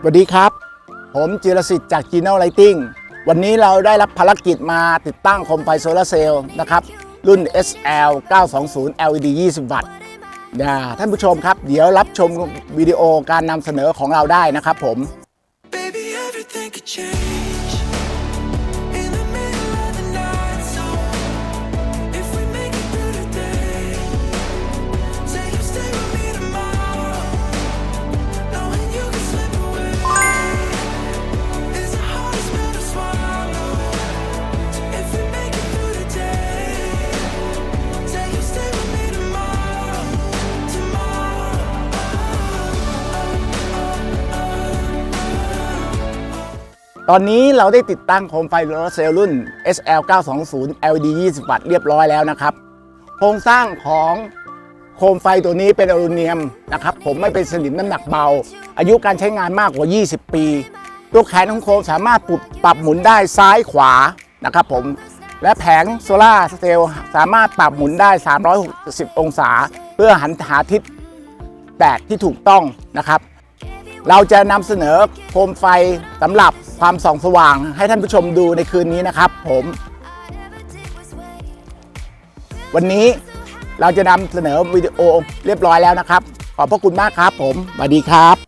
สวัสดีครับ ผมจิรสิทธิ์จาก Gino Lighting วันนี้เราได้รับภารกิจมาติดตั้งโคมไฟโซลาร์เซลล์นะครับ รุ่น SL 920 LED 20 วัตต์ด่าท่านผู้ชมครับ เดี๋ยวรับชมวิดีโอการนำเสนอของเราได้นะครับผม ตอนนี้เราได้ติดตั้งโคมไฟโซลาร์เซลล์รุ่น SL 920 LED 20 วัตต์เรียบร้อยแล้วนะครับ โครงสร้างของโคมไฟตัวนี้เป็นอลูมิเนียมนะครับ ผมไม่เป็นสนิมน้ำหนักเบา อายุการใช้งานมากกว่า 20 ปี ตัวแขนของโคมสามารถปรับปรับหมุนได้ซ้ายขวานะครับผมและแผงโซลาร์เซลล์สามารถปรับหมุนได้ 360 องศา เพื่อหันหาทิศแตกที่ถูกต้องนะครับ เราจะนำเสนอโคมไฟสำหรับ ความส่องสว่างให้ท่านผู้ชมดูในคืนนี้นะครับ ผม วันนี้เราจะนำเสนอวิดีโอเรียบร้อยแล้วนะครับ ขอบพระคุณมากครับ ผมสวัสดีครับ